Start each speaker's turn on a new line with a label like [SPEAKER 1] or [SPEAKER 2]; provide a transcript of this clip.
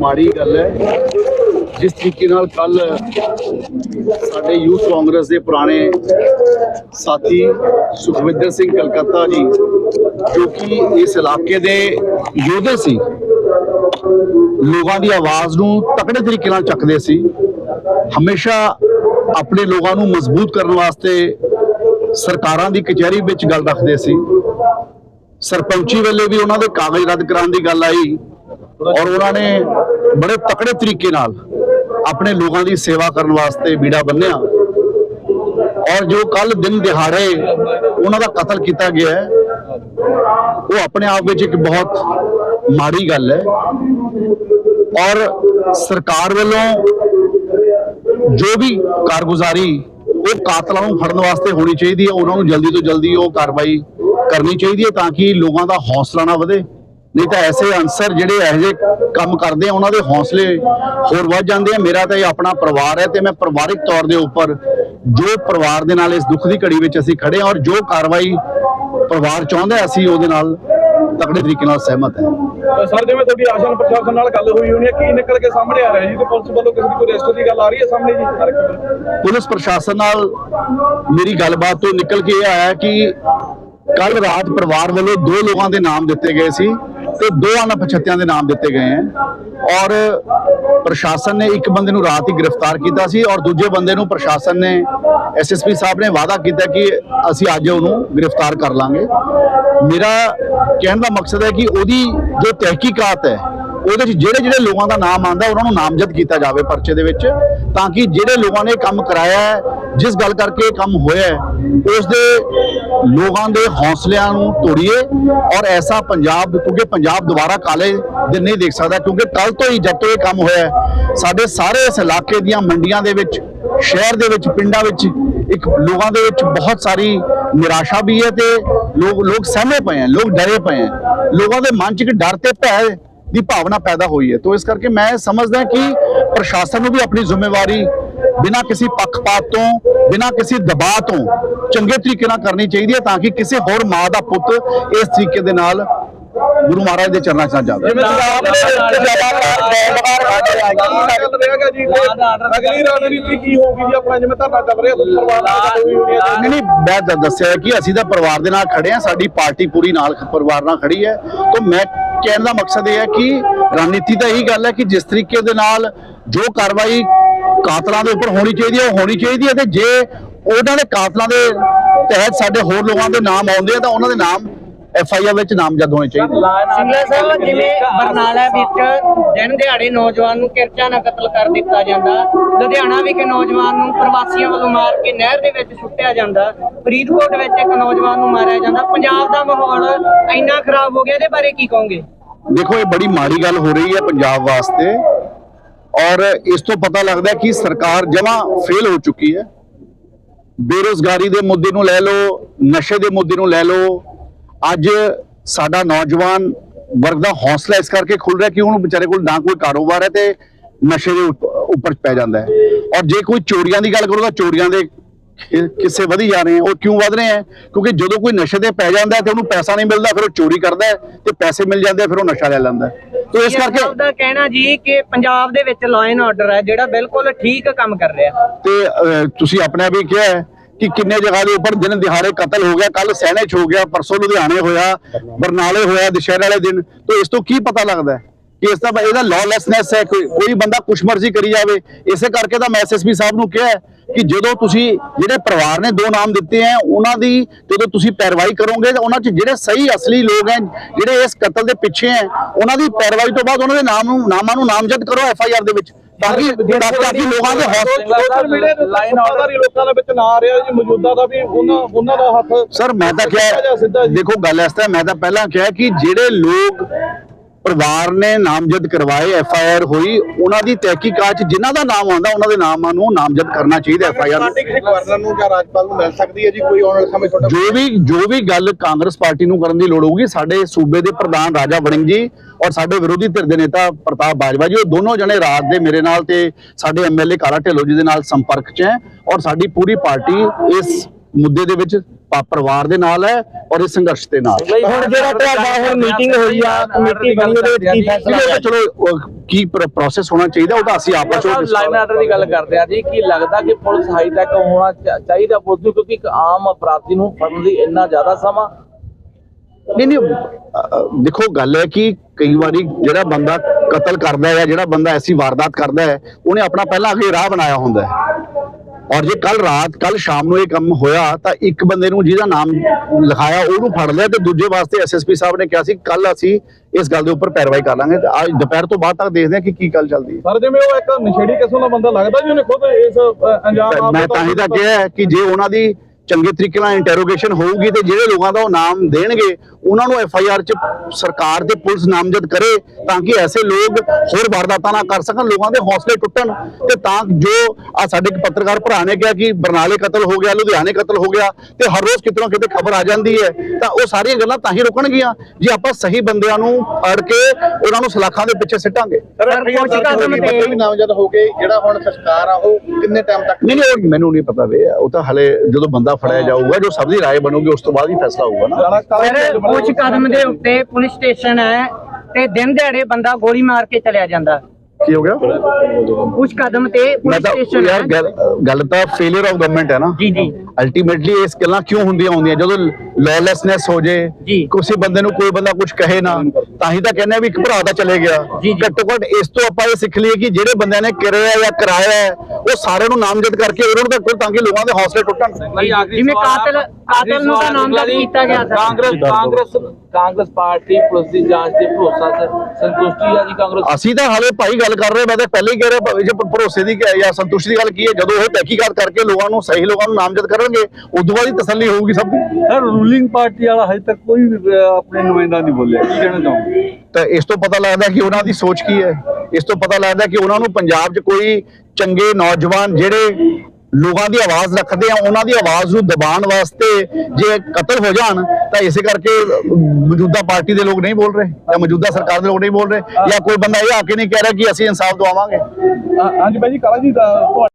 [SPEAKER 1] ਮਾੜੀ ਗੱਲ ਹੈ। ਜਿਸ ਤਰੀਕੇ ਨਾਲ ਕੱਲ ਸਾਡੇ ਯੂਥ ਕਾਂਗਰਸ ਦੇ ਪੁਰਾਣੇ ਸਾਥੀ ਸੁਖਵਿੰਦਰ ਸਿੰਘ ਕਲਕੱਤਾ ਜੀ, ਜੋ ਕਿ ਇਸ ਇਲਾਕੇ ਦੇ ਯੋਧੇ ਸੀ, ਲੋਕਾਂ ਦੀ ਆਵਾਜ਼ ਨੂੰ ਤਕੜੇ ਤਰੀਕੇ ਨਾਲ ਚੱਕਦੇ ਸੀ। ਹਮੇਸ਼ਾ ਆਪਣੇ ਲੋਕਾਂ ਨੂੰ ਮਜ਼ਬੂਤ ਕਰਨ ਵਾਸਤੇ ਸਰਕਾਰਾਂ ਦੀ ਕਚਹਿਰੀ ਵਿੱਚ ਗੱਲ ਰੱਖਦੇ ਸੀ। ਸਰਪੰਚੀ ਵੇਲੇ ਵੀ ਉਹਨਾਂ ਦੇ ਕਾਗਜ਼ ਰੱਦ ਕਰਾਉਣ ਦੀ ਗੱਲ ਆਈ ਔਰ ਉਹਨਾਂ ਨੇ ਬੜੇ ਤਕੜੇ ਤਰੀਕੇ ਨਾਲ ਆਪਣੇ ਲੋਕਾਂ ਦੀ ਸੇਵਾ ਕਰਨ ਵਾਸਤੇ ਬੀੜਾ ਬੰਨਿਆ। ਔਰ ਜੋ ਕੱਲ ਦਿਨ ਦਿਹਾੜੇ ਉਹਨਾਂ ਦਾ ਕਤਲ ਕੀਤਾ ਗਿਆ ਹੈ, ਉਹ ਆਪਣੇ ਆਪ ਵਿੱਚ ਇੱਕ ਬਹੁਤ ਮਾੜੀ ਗੱਲ ਹੈ। ਔਰ ਸਰਕਾਰ ਵੱਲੋਂ ਜੋ ਵੀ ਕਾਰਗੁਜ਼ਾਰੀ, ਉਹ ਕਾਤਲਾਂ ਨੂੰ ਫੜਨ ਵਾਸਤੇ ਹੋਣੀ ਚਾਹੀਦੀ ਹੈ, ਉਹਨਾਂ ਨੂੰ ਜਲਦੀ ਤੋਂ ਜਲਦੀ ਉਹ ਕਾਰਵਾਈ ਕਰਨੀ ਚਾਹੀਦੀ ਹੈ ਤਾਂ ਕਿ ਲੋਕਾਂ ਦਾ ਹੌਸਲਾ ਨਾ ਵਧੇ। ਨਹੀਂ ਤਾਂ ਐਸੇ ਅਨਸਰ ਜਿਹੜੇ ਇਹੋ ਜਿਹੇ ਕੰਮ ਕਰਦੇ ਆ ਉਹਨਾਂ ਦੇ ਹੌਸਲੇ ਹੋਰ ਵੱਧ ਜਾਂਦੇ ਆ। ਮੇਰਾ ਤਾਂ ਇਹ ਆਪਣਾ ਪਰਿਵਾਰ ਹੈ ਤੇ ਮੈਂ ਪਰਿਵਾਰਿਕ ਤੌਰ ਦੇ ਉੱਪਰ ਜੋ ਪਰਿਵਾਰ ਦੇ ਨਾਲ ਇਸ ਦੁੱਖ ਦੀ ਘੜੀ ਵਿੱਚ ਅਸੀਂ ਖੜੇ ਹਾਂ ਔਰ ਜੋ ਕਾਰਵਾਈ ਪਰਿਵਾਰ ਚਾਹੁੰਦਾ ਅਸੀਂ ਉਹਦੇ ਨਾਲ ਤਕੜੇ ਤਰੀਕੇ ਨਾਲ ਸਹਿਮਤ ਹਾਂ।
[SPEAKER 2] ਸਰ ਜਿਵੇਂ ਤੁਹਾਡੀ ਆਸ਼ਾਨ ਪ੍ਰਸ਼ਾਸਨ ਨਾਲ ਗੱਲ ਹੋਈ ਹੋਣੀ ਹੈ ਕੀ ਨਿਕਲ ਕੇ ਸਾਹਮਣੇ ਆ ਰਿਹਾ ਜੀ? ਤੇ ਪੁਲਿਸ ਵੱਲੋਂ ਕਿਸੇ ਦੀ ਕੋਈ ਅਰੈਸਟ ਦੀ ਗੱਲ ਆ ਰਹੀ ਹੈ ਸਾਹਮਣੇ ਜੀ?
[SPEAKER 1] ਪੁਲਿਸ ਪ੍ਰਸ਼ਾਸਨ ਨਾਲ ਮੇਰੀ ਗੱਲਬਾਤ ਤੋਂ ਨਿਕਲ ਕੇ ਇਹ ਆਇਆ ਕਿ ਕੱਲ ਰਾਤ ਪਰਿਵਾਰ ਵੱਲੋਂ ਦੋ ਲੋਕਾਂ ਦੇ ਨਾਮ ਦਿੱਤੇ ਗਏ ਸੀ। ਤੇ ਦੋ ਅਣਪਛਾਤਿਆਂ ਦੇ ਨਾਮ ਦਿੱਤੇ ਗਏ ਹੈ। ਔਰ ਪ੍ਰਸ਼ਾਸਨ ਨੇ ਇੱਕ ਬੰਦੇ ਨੂੰ ਰਾਤ ਹੀ ਗ੍ਰਿਫਤਾਰ ਕੀਤਾ ਸੀ ਔਰ ਦੂਜੇ ਬੰਦੇ ਨੂੰ ਪ੍ਰਸ਼ਾਸਨ ਨੇ ਐਸਐਸਪੀ ਸਾਹਿਬ ਨੇ ਵਾਅਦਾ ਕੀਤਾ ਕਿ ਅਸੀਂ ਅੱਜ ਉਹਨੂੰ ਗ੍ਰਿਫਤਾਰ ਕਰ ਲਾਂਗੇ। ਮੇਰਾ ਕਹਿਣ ਦਾ ਮਕਸਦ ਹੈ ਕਿ ਉਹਦੀ ਜੋ ਤਹਿਕੀਕਾਤ ਹੈ ਉਹਦੇ ਵਿੱਚ ਜਿਹੜੇ ਜਿਹੜੇ ਲੋਕਾਂ ਦਾ ਨਾਮ ਆਂਦਾ ਉਹਨਾਂ ਨੂੰ ਨਾਮਜ਼ਦ ਕੀਤਾ ਜਾਵੇ ਪਰਚੇ ਦੇ ਵਿੱਚ, ਤਾਂ ਕਿ ਜਿਹੜੇ ਲੋਕਾਂ ਨੇ ਕੰਮ ਕਰਾਇਆ ਹੈ, ਜਿਸ ਗੱਲ ਕਰਕੇ ਕੰਮ ਹੋਇਆ ਹੈ ਉਸ ਦੇ ਲੋਕਾਂ ਦੇ ਹੌਸਲਿਆਂ ਨੂੰ ਤੋੜੀਏ ਔਰ ਐਸਾ ਪੰਜਾਬ, ਕਿਉਂਕਿ ਪੰਜਾਬ ਦੁਬਾਰਾ ਕਾਲੇ ਦਿਨ ਨਹੀਂ ਦੇਖ ਸਕਦਾ, ਕਿਉਂਕਿ ਕੱਲ ਤੋਂ ਹੀ ਜਦ ਤੋਂ ਇਹ ਕੰਮ ਹੋਇਆ ਸਾਡੇ ਸਾਰੇ ਇਸ ਇਲਾਕੇ ਦੀਆਂ ਮੰਡੀਆਂ ਦੇ ਵਿੱਚ, ਸ਼ਹਿਰ ਦੇ ਵਿੱਚ, ਪਿੰਡਾਂ ਵਿੱਚ ਇੱਕ ਲੋਕਾਂ ਦੇ ਵਿੱਚ ਬਹੁਤ ਸਾਰੀ ਨਿਰਾਸ਼ਾ ਵੀ ਹੈ ਤੇ ਲੋਕ ਲੋਕ ਸਹਿਮੇ ਪਏ ਹੈ, ਲੋਕ ਡਰੇ ਪਏ ਹੈ। ਲੋਕਾਂ ਦੇ ਮਨ 'ਚ ਇੱਕ ਡਰ ਤੇ ਭੈ ਦੀ ਭਾਵਨਾ ਪੈਦਾ ਹੋਈ ਹੈ। ਤੋਂ ਇਸ ਕਰਕੇ ਮੈਂ ਸਮਝਦਾ ਕਿ ਪ੍ਰਸ਼ਾਸਨ ਨੂੰ ਵੀ ਆਪਣੀ ਜ਼ਿੰਮੇਵਾਰੀ ਬਿਨਾਂ ਕਿਸੇ ਪੱਖਪਾਤ ਤੋਂ, ਬਿਨਾਂ ਕਿਸੇ ਦਬਾਅ ਤੋਂ ਚੰਗੇ ਤਰੀਕੇ ਨਾਲ ਕਰਨੀ ਚਾਹੀਦੀ ਹੈ ਤਾਂ ਕਿ ਕਿਸੇ ਹੋਰ ਮਾਂ ਦਾ ਪੁੱਤ ਇਸ ਤਰੀਕੇ ਦੇ ਨਾਲ ਗੁਰੂ ਮਹਾਰਾਜ ਦੇ ਚਰਨਾਂ 'ਚ ਨਾ ਜਾਵੇ।
[SPEAKER 2] ਅਗਲੀ ਰਣਨੀਤੀ ਕੀ ਹੋਊਗੀ ਜੀ ਆਪਣਾ ਜਿਵੇਂ ਧਰਨਾ ਚੱਲ ਰਿਹਾ ਪਰਿਵਾਰ ਨਾਲ ਹੋਣੀ ਹੈ
[SPEAKER 1] ਨਹੀਂ ਨਹੀਂ ਮੈਂ ਦ- ਦੱਸਿਆ ਕਿ ਅਸੀਂ ਤਾਂ ਪਰਿਵਾਰ ਦੇ ਨਾਲ ਖੜੇ ਹਾਂ ਸਾਡੀ ਪਾਰਟੀ ਪੂਰੀ ਨਾਲ ਪਰਿਵਾਰ ਨਾਲ ਖੜੀ ਹੈ। ਤਾਂ ਮੈਂ ਕਹਿਣ ਦਾ ਮਕਸਦ ਇਹ ਹੈ ਕਿ ਰਣਨੀਤੀ ਤਾਂ ਇਹੀ ਗੱਲ ਹੈ ਕਿ ਜਿਸ ਤਰੀਕੇ ਦੇ ਨਾਲ ਜੋ ਕਾਰਵਾਈ ਕਾਤਲਾਂ ਦੇ ਉੱਪਰ ਹੋਣੀ ਚਾਹੀਦੀ ਹੈ ਉਹ ਹੋਣੀ ਚਾਹੀਦੀ ਹੈ। ਤੇ ਜੇ ਉਹਨਾਂ ਦੇ ਕਾਤਲਾਂ ਦੇ ਤਹਿਤ ਸਾਡੇ ਹੋਰ ਲੋਕਾਂ ਦੇ ਨਾਮ ਆਉਂਦੇ ਆ ਤਾਂ ਉਹਨਾਂ ਦੇ ਨਾਮ ਐਫ ਆਈ ਆਰ ਵਿੱਚ ਨਾਮਜ਼ਦ ਹੋਣੇ ਚਾਹੀਦੇ।
[SPEAKER 3] ਸਿੰਗਲਾ ਸਾਹਿਬ ਜਿਵੇਂ ਬਰਨਾਲਾ ਵਿੱਚ ਦਿਨ ਦਿਹਾੜੇ ਨੌਜਵਾਨ ਨੂੰ ਕਿਰਚਾ ਨਾਲ ਕਤਲ ਕਰ ਦਿੱਤਾ ਜਾਂਦਾ। ਲੁਧਿਆਣਾ ਵਿਖੇ ਨੌਜਵਾਨ ਨੂੰ ਪ੍ਰਵਾਸੀਆਂ ਵੱਲੋਂ ਮਾਰ ਕੇ ਨਹਿਰ ਦੇ ਵਿੱਚ ਸੁੱਟਿਆ ਜਾਂਦਾ। ਫਰੀਦਕੋਟ ਵਿੱਚ ਇੱਕ ਨੌਜਵਾਨ ਨੂੰ ਮਾਰਿਆ ਜਾਂਦਾ। ਪੰਜਾਬ ਦਾ ਮਾਹੌਲ ਇੰਨਾ ਖਰਾਬ ਹੋ ਗਿਆ ਇਹਦੇ ਬਾਰੇ ਕੀ ਕਹੋਗੇ?
[SPEAKER 1] ਦੇਖੋ ਇਹ ਬੜੀ ਮਾੜੀ ਗੱਲ ਹੋ ਰਹੀ ਹੈ ਪੰਜਾਬ ਵਾਸਤੇ। ਔਰ ਇਸ ਤੋਂ ਪਤਾ ਲੱਗਦਾ ਕਿ ਸਰਕਾਰ ਜਮਾ ਫੇਲ ਹੋ ਚੁੱਕੀ ਹੈ। ਬੇਰੋਜ਼ਗਾਰੀ ਦੇ ਮੁੱਦੇ ਨੂੰ ਲੈ ਲਓ ਨਸ਼ੇ ਦੇ ਮੁੱਦੇ ਨੂੰ ਲੈ ਲਓ ਅੱਜ ਸਾਡਾ ਨੌਜਵਾਨ ਵਰਗ ਦਾ ਹੌਸਲਾ ਇਸ ਕਰਕੇ ਖੁੱਲ ਰਿਹਾ ਕਿ ਉਹਨੂੰ ਵਿਚਾਰੇ ਕੋਲ ਨਾ ਕੋਈ ਕਾਰੋਬਾਰ ਹੈ ਤੇ ਨਸ਼ੇ ਦੇ ਉੱਪ- ਉੱਪਰ ਪੈ ਜਾਂਦਾ ਹੈ। ਔਰ ਜੇ ਕੋਈ ਚੋਰੀਆਂ ਦੀ ਗੱਲ ਕਰੋ ਤਾਂ ਚੋਰੀਆਂ ਦੇ ਕਿੱਸੇ ਵਧੀ ਜਾ ਰਹੇ ਹੈ। ਉਹ ਕਿਉਂ ਵਧ ਰਹੇ ਹੈ? ਕਿਉਂਕਿ ਜਦੋਂ ਕੋਈ ਨਸ਼ੇ ਤੇ ਪੈ ਜਾਂਦਾ ਤੇ ਉਹਨੂੰ ਪੈਸਾ ਨਹੀਂ ਮਿਲਦਾ ਫਿਰ ਉਹ ਚੋਰੀ ਕਰਦਾ ਤੇ ਪੈਸੇ ਮਿਲ ਜਾਂਦੇ ਆ, ਫਿਰ ਉਹ ਨਸ਼ਾ ਲੈ ਲੈਂਦਾ। ਤੋ ਇਸ ਕਰਕੇ
[SPEAKER 3] ਦਾ ਕਹਿਣਾ ਜੀ ਕਿ ਪੰਜਾਬ ਦੇ ਵਿੱਚ ਲਾਅ ਐਂਡ ਆਰਡਰ ਹੈ ਜਿਹੜਾ ਬਿਲਕੁਲ ਠੀਕ ਕੰਮ ਕਰ ਰਿਹਾ
[SPEAKER 1] ਤੇ ਤੁਸੀਂ ਆਪਣੇ ਆਪ ਹੀ ਕਿਹਾ ਹੈ ਕਿ ਕਿੰਨੇ ਜਗ੍ਹਾ ਦੇ ਉੱਪਰ ਦਿਨ ਦਿਹਾੜੇ ਕਤਲ ਹੋ ਗਿਆ ਕੱਲ ਸੈਣੇ ਚ ਹੋ ਗਿਆ, ਪਰਸੋਂ ਲੁਧਿਆਣੇ ਹੋਇਆ, ਬਰਨਾਲੇ ਹੋਇਆ, ਦੁਸ਼ਹਿਰੇ ਵਾਲੇ ਦਿਨ। ਤੋਂ ਇਸ ਤੋਂ ਕੀ ਪਤਾ ਲੱਗਦਾ ਹੈ ਕਿ ਇਸ ਦਾ ਇਹਦਾ ਲੌਲੈਸਨੈਸ ਹੈ, ਕੋਈ ਕੋਈ ਬੰਦਾ ਕੁਛ ਮਰਜ਼ੀ ਕਰੀ ਜਾਵੇ। ਇਸੇ ਕਰਕੇ ਤਾਂ ਮੈਂ ਐਸਐਸਪੀ ਸਾਹਿਬ ਨੂੰ ਕਿਹਾ ਕਿ ਜਦੋਂ ਤੁਸੀਂ ਜਿਹੜੇ ਪਰਿਵਾਰ ਨੇ ਦੋ ਨਾਮ ਦਿੱਤੇ ਹੈ, ਉਹਨਾਂ ਦੀ ਜਦੋਂ ਤੁਸੀਂ ਪੈਰਵਾਈ ਕਰੋਗੇ ਤਾਂ ਉਹਨਾਂ 'ਚ ਜਿਹੜੇ ਸਹੀ ਅਸਲੀ ਲੋਕ ਹੈ, ਜਿਹੜੇ ਇਸ ਕਤਲ ਦੇ ਪਿੱਛੇ ਹੈ, ਉਹਨਾਂ ਦੀ ਪੈਰਵਾਈ ਤੋਂ ਬਾਅਦ ਉਹਨਾਂ ਦੇ ਨਾਮ ਨੂੰ ਨਾਮਾਂ ਨੂੰ ਨਾਮਜ਼ਦ ਕਰੋ ਐਫ ਆਈ ਆਰ ਦੇ ਵਿੱਚ। ਤਾਂ ਕਿ ਤਾਂ ਕਿ ਲੋਕਾਂ ਦੇ ਹੌਸਲੇ
[SPEAKER 2] ਸੋਸ਼ਲ ਮੀਡੀਆ ਤੇ ਲਾਈਨ ਆਰਡਰ ਲੋਕਾਂ ਦੇ ਵਿੱਚ ਨਾ ਆ ਰਿਹਾ ਜੀ ਮੌਜੂਦਾ ਦਾ ਵੀ ਉਹਨਾਂ ਉਹਨਾਂ ਦਾ ਹੱਥ
[SPEAKER 1] ਸਰ ਮੈਂ ਤਾਂ ਕਿਹਾ। ਦੇਖੋ ਗੱਲ ਇਸ ਤਰ੍ਹਾਂ ਮੈਂ ਤਾਂ ਪਹਿਲਾਂ ਕਿਹਾ ਕਿ ਜਿਹੜੇ ਲੋਕ ਪਰਿਵਾਰ ਨੇ ਨਾਮਜ਼ਦ ਕਰਵਾਏ ਐਫ ਆਈ ਆਰ ਹੋਈ ਉਹਨਾਂ ਦੀ ਤਹਿਕੀਕਾਤ ਜਿਨ੍ਹਾਂ ਦਾ ਨਾਮ ਆਉਂਦਾ ਉਹਨਾਂ ਦੇ ਨਾਮਾਂ ਨੂੰ ਨਾਮਜ਼ਦ ਕਰਨਾ ਚਾਹੀਦਾ ਐਫ ਆਈ ਆਰ
[SPEAKER 2] ਗਵਰਨਰ ਨੂੰ ਜਾਂ ਰਾਜਪਾਲ ਨੂੰ ਮਿਲ ਸਕਦੀ ਹੈ ਜੀ? ਕੋਈ ਆਉਣ ਵਾਲੇ ਸਮੇਂ ਤੁਹਾਡਾ
[SPEAKER 1] ਜੋ ਵੀ ਜੋ ਵੀ ਗੱਲ ਕਾਂਗਰਸ ਪਾਰਟੀ ਨੂੰ ਕਰਨ ਦੀ ਲੋੜ ਹੋਊਗੀ ਸਾਡੇ ਸੂਬੇ ਦੇ ਪ੍ਰਧਾਨ ਰਾਜਾ ਵੜਿੰਗ ਜੀ ਔਰ ਸਾਡੇ ਵਿਰੋਧੀ ਧਿਰ ਦੇ ਨੇਤਾ ਪ੍ਰਤਾਪ ਬਾਜਵਾ ਜੀ ਉਹ ਦੋਨੋਂ ਜਣੇ ਰਾਤ ਦੇ ਮੇਰੇ ਨਾਲ ਤੇ ਸਾਡੇ ਐਮਐਲਏ ਕਾਲਾ ਢਿੱਲੋਂ ਜੀ ਦੇ ਨਾਲ ਸੰਪਰਕ 'ਚ ਹੈ ਔਰ ਸਾਡੀ ਪੂਰੀ ਪਾਰਟੀ ਇਸ ਮੁੱਦੇ ਦੇ ਵਿੱਚ ਪਰਿਵਾਰ ਦੇ ਨਾਲ ਹੈ ਔਰ ਇਸ ਸੰਘਰਸ਼ ਦੇ ਨਾਲ।
[SPEAKER 2] ਹੁਣ ਜਿਹੜਾ ਤੁਹਾਡਾ ਹੁਣ ਮੀਟਿੰਗ ਹੋਈ ਆ ਕਮੇਟੀ ਬਣੀ ਉਹਦੇ ਵਿੱਚ ਕੀ ਫੈਸਲਾ
[SPEAKER 1] ਚਲੋ ਕੀ ਪ੍ਰੋਸੈਸ ਹੋਣਾ ਚਾਹੀਦਾ ਉਹ ਤਾਂ ਅਸੀਂ ਆਪਸ ਵਿੱਚ
[SPEAKER 4] ਲਾਈਨ ਆਰਡਰ ਦੀ ਗੱਲ ਕਰਦੇ ਆ ਜੀ ਕੀ ਲੱਗਦਾ ਕਿ ਪੁਲਿਸ ਹਾਈ ਤੱਕ ਹੋਣਾ ਚਾਹੀਦਾ ਪੁਲਿਸ ਨੂੰ ਕਿਉਂਕਿ ਇੱਕ ਆਮ ਅਪਰਾਧੀ ਨੂੰ ਫੜਨ ਲਈ ਇੰਨਾ ਜ਼ਿਆਦਾ ਸਮਾਂ?
[SPEAKER 1] ਨਹੀਂ ਨਹੀਂ ਦੇਖੋ ਗੱਲ ਹੈ ਕਿ ਕਈ ਵਾਰੀ ਜਿਹੜਾ ਬੰਦਾ ਕਤਲ ਕਰਦਾ ਹੈ ਜਾਂ ਜਿਹੜਾ ਬੰਦਾ ਐਸੀ ਵਾਰਦਾਤ ਕਰਦਾ ਹੈ ਉਹਨੇ ਆਪਣਾ ਪਹਿਲਾਂ ਅੱਗੇ ਰਾਹ ਬਣਾਇਆ ਹੁੰਦਾ ਹੈ। ਔਰ ਜੇ ਕੱਲ ਰਾਤ ਕੱਲ ਸ਼ਾਮ ਨੂੰ ਇਹ ਕੰਮ ਹੋਇਆ ਤਾਂ ਇੱਕ ਬੰਦੇ ਨੂੰ ਜਿਹਦਾ ਨਾਮ ਲਿਖਾਇਆ ਉਹਨੂੰ ਫੜ ਲਿਆ ਤੇ ਦੂਜੇ ਵਾਸਤੇ ਐਸਐਸਪੀ ਸਾਹਿਬ ਨੇ ਕਿਹਾ ਸੀ ਕੱਲ ਅਸੀਂ ਇਸ ਗੱਲ ਦੇ ਉੱਪਰ ਪੈਰਵਾਈ ਕਰ ਲਾਂਗੇ। ਤੇ ਅੱਜ ਦੁਪਹਿਰ ਤੋਂ ਬਾਅਦ ਤੱਕ ਦੇਖਦੇ ਹਾਂ ਕਿ ਕੀ ਗੱਲ ਚੱਲਦੀ ਹੈ।
[SPEAKER 2] ਸਰ ਜਿਵੇਂ ਉਹ ਇੱਕ ਨਸ਼ੇੜੀ ਕਿਸਮ ਦਾ ਬੰਦਾ ਲੱਗਦਾ ਜੀ ਉਹਨੇ ਖੁਦ ਇਸ ਅੰਜਾਮ
[SPEAKER 1] ਮੈਂ ਤਾਂ ਹੀ ਤਾਂ ਕਿਹਾ ਕਿ ਜੇ ਉਹਨਾਂ ਦੀ ਚੰਗੇ ਤਰੀਕੇ ਨਾਲ ਇੰਟਰੋਗੇਸ਼ਨ ਹੋਊਗੀ ਤੇ ਜਿਹੜੇ ਲੋਕਾਂ ਦਾ ਉਹ ਨਾਮ ਦੇਣਗੇ ਉਹਨਾਂ ਨੂੰ ਐਫ ਆਈ ਆਰ ਚ ਸਰਕਾਰ ਤੇ ਪੁਲਿਸ ਨਾਮਜ਼ਦ ਕਰੇ ਤਾਂ ਕਿ ਐਸੇ ਲੋਕ ਹੋਰ ਵਾਰਦਾਤਾਂ ਨਾ ਕਰ ਸਕਣ ਲੋਕਾਂ ਦੇ ਹੌਸਲੇ ਟੁੱਟਣ ਤੇ ਤਾਂ ਜੋ ਆ ਸਾਡੇ ਇੱਕ ਪੱਤਰਕਾਰ ਭਰਾ ਨੇ ਕਿਹਾ ਕਿ ਬਰਨਾਲੇ ਕਤਲ ਹੋ ਗਿਆ ਲੁਧਿਆਣੇ ਕਤਲ ਹੋ ਗਿਆ ਤੇ ਹਰ ਰੋਜ਼ ਕਿਤੇ ਨਾ ਕਿਤੇ ਖਬਰ ਆ ਜਾਂਦੀ ਹੈ ਤਾਂ ਉਹ ਸਾਰੀਆਂ ਗੱਲਾਂ ਤਾਂ ਹੀ ਰੁਕਣਗੀਆਂ ਜੇ ਆਪਾਂ ਸਹੀ ਬੰਦਿਆਂ ਨੂੰ ਫੜ ਕੇ ਉਹਨਾਂ ਨੂੰ ਸਲਾਖਾਂ ਦੇ ਪਿੱਛੇ ਸਿੱਟਾਂਗੇ।
[SPEAKER 3] ਸਰ ਕੁਝ ਕਦਮ ਤੇ
[SPEAKER 5] ਵੀ ਨਾਮਜ਼ਦ ਹੋ ਗਏ ਜਿਹੜਾ ਹੁਣ ਸੰਸਕਾਰ ਆ ਉਹ ਕਿੰਨੇ ਟਾਈਮ ਤੱਕ
[SPEAKER 1] ਨਹੀਂ ਮੈਨੂੰ ਨਹੀਂ ਪਤਾ ਵੇ ਉਹ ਤਾਂ ਹਲੇ ਜਦੋਂ ਬੰਦਾ ਫੜਿਆ ਜਾਊਗਾ ਜੋ ਸਭ ਦੀ رائے ਬਣੂਗੀ ਉਸ ਤੋਂ ਬਾਅਦ ਹੀ ਫੈਸਲਾ ਹੋਊਗਾ ਨਾ
[SPEAKER 3] ਸਰ ਕੁਝ ਕਦਮ ਦੇ ਉੱਤੇ ਪੁਲਿਸ ਸਟੇਸ਼ਨ ਹੈ ਤੇ ਦਿਨ ਦਿਹਾੜੇ ਬੰਦਾ ਗੋਲੀ ਮਾਰ ਕੇ ਚਲਿਆ ਜਾਂਦਾ
[SPEAKER 1] ਕੀ ਹੋ ਗਿਆ?
[SPEAKER 3] ਕੁਝ ਕਦਮ ਤੇ
[SPEAKER 1] ਮੈਂ
[SPEAKER 3] ਪੁਲਿਸ
[SPEAKER 1] ਤਾਂ
[SPEAKER 3] ਸਟੇਸ਼ਨ
[SPEAKER 1] ਯਾਰ ਗੱਲ- ਗੱਲ ਤਾਂ ਫੇਲਿਅਰ ਆਫ ਗਵਰਨਮੈਂਟ ਹੈ ਨਾ।
[SPEAKER 3] ਜੀ ਜੀ।
[SPEAKER 1] ਅਲਟੀਮੇਟਲੀ ਇਸ ਗੱਲਾਂ ਕਿਉਂ ਹੁੰਦੀਆਂ ਹੁੰਦੀਆਂ? ਜਦੋਂ ਲਾਅਲੈਸਨੈਸ ਹੋ ਜੇ
[SPEAKER 3] ਜੀ।
[SPEAKER 1] ਕਿਸੇ ਬੰਦੇ ਨੂੰ ਕੋਈ ਬੰਦਾ ਕੁਝ ਕਹੇ ਨਾ ਤਾਂ ਹੀ ਤਾਂ ਕਹਿੰਦੇ ਆ ਵੀ ਇੱਕ ਭਰਾ ਦਾ ਚਲੇ ਗਿਆ।
[SPEAKER 3] ਜੀ, ਜੀ।
[SPEAKER 1] ਘੱਟੋ ਘੱਟ ਇਸ ਤੋਂ ਆਪਾਂ ਇਹ ਸਿੱਖ ਲਈਏ ਕਿ ਜਿਹੜੇ ਬੰਦਿਆਂ ਨੇ ਕਰਿਆ ਜਾਂ ਕਰਾਇਆ ਹੈ, ਉਹ ਸਾਰਿਆਂ ਨੂੰ ਨਾਮਜ਼ਦ ਕਰਕੇ ਉਹਨਾਂ ਨੂੰ ਤਾਂ ਤਾਂ ਕਿ ਲੋਕਾਂ ਦੇ ਹੌਸਲੇ ਟੁੱਟਣ।
[SPEAKER 3] ਜਿਵੇਂ ਕਾਤਲ ਕਾਤਲ ਨੂੰ ਤਾਂ ਨਾਮਜ਼ਦ ਕੀਤਾ ਗਿਆ ਸੀ
[SPEAKER 4] ਕਾਂਗਰਸ ਕਾਂਗਰਸ ਕਾਂਗਰਸ ਪਾਰਟੀ ਪੁਲਿਸ ਦੀ ਜਾਂਚ ਤੇ ਭਰੋਸਾ ਸ- ਸੰਤੁਸ਼ਟੀ ਆ ਜੀ ਕਾਂਗਰਸ
[SPEAKER 1] ਅਸੀਂ ਤਾਂ ਹਾਲੇ ਭਾਈ ਗੱਲ ਕਰ ਰਹੇ ਮੈਂ ਤਾਂ ਪਹਿਲੇ ਹੀ ਕਹਿ ਰਿਹਾ ਭਾਵੇਂ ਜੇ ਭ- ਭਰੋਸੇ ਦੀ ਜਾਂ ਸੰਤੁਸ਼ਟੀ ਦੀ ਗੱਲ ਕੀ ਹੈ ਜਦੋਂ ਉਹ ਤਹਿਕੀਕਾਤ ਕਰਕੇ ਲੋਕਾਂ ਨੂੰ ਸਹੀ ਲੋਕਾਂ ਨੂੰ ਨਾਮਜ਼ਦ ਕਰਨਗੇ ਉਦੋਂ ਬਾਅਦ ਹੀ ਤਸੱਲੀ ਹੋਊਗੀ ਸਭ ਦੀ।
[SPEAKER 6] ਸਰ ਰੂਲਿੰਗ ਪਾਰਟੀ ਵਾਲਾ ਹਜੇ ਤੱਕ ਕੋਈ ਆਪਣੇ ਨੁਮਾਇੰਦਾ ਨਹੀਂ ਬੋਲਿਆ। ਕੀ ਕਹਿਣਾ ਚਾਹੋਗੇ?
[SPEAKER 1] ਤਾਂ ਇਸ ਤੋਂ ਪਤਾ ਲੱਗਦਾ ਕਿ ਉਹਨਾਂ ਦੀ ਸੋਚ ਕੀ ਹੈ। ਇਸ ਤੋਂ ਪਤਾ ਲੱਗਦਾ ਕਿ ਉਹਨਾਂ ਨੂੰ ਪੰਜਾਬ 'ਚ ਕੋਈ ਚੰਗੇ ਨੌਜਵਾਨ ਜਿਹੜੇ ਲੋਕਾਂ ਦੀ ਆਵਾਜ਼ ਰੱਖਦੇ ਆ ਉਹਨਾਂ ਦੀ ਆਵਾਜ਼ ਨੂੰ ਦਬਾਉਣ ਵਾਸਤੇ ਜੇ ਕਤਲ ਹੋ ਜਾਣ ਤਾਂ ਇਸੇ ਕਰਕੇ ਮੌਜੂਦਾ ਪਾਰਟੀ ਦੇ ਲੋਕ ਨਹੀਂ ਬੋਲ ਰਹੇ, ਜਾਂ ਮੌਜੂਦਾ ਸਰਕਾਰ ਦੇ ਲੋਕ ਨਹੀਂ ਬੋਲ ਰਹੇ, ਜਾਂ ਕੋਈ ਬੰਦਾ ਇਹ ਆ ਕੇ ਨਹੀਂ ਕਹਿ ਰਿਹਾ ਕਿ ਅਸੀਂ ਇਨਸਾਫ ਦਵਾਵਾਂਗੇ।
[SPEAKER 2] ਹਾਂਜੀ ਭਾਈ ਜੀ, ਕਾਲਾ ਜੀ